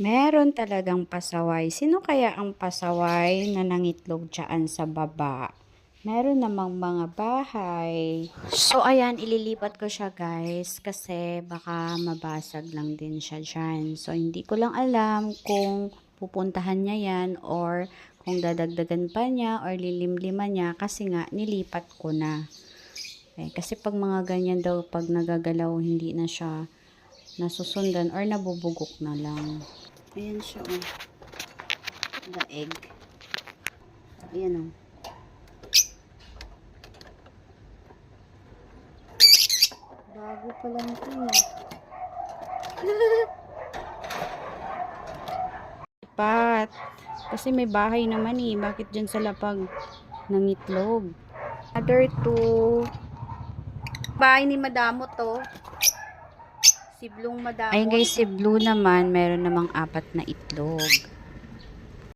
Meron talagang pasaway. Sino kaya ang pasaway na nangitlog dyan sa baba? Meron namang mga bahay. So, ayan, ililipat ko siya guys kasi baka mabasag lang din siya dyan. So, hindi ko lang alam kung pupuntahan niya yan or kung dadagdagan pa niya or lilimliman niya kasi nga nilipat ko na. Eh, kasi pag mga ganyan daw, pag nagagalaw, hindi na siya nasusundan or nabubugok na lang. Ayan siya, oh. The egg. Ayan, oh. Bago pa lang ito, eh. Pat. Kasi may bahay naman, eh. Bakit dyan sa lapag nangitlog? Other two. Bahay ni Madamo to. Si Blue Madamo. Ayun guys, si Blue naman, meron namang apat na itlog.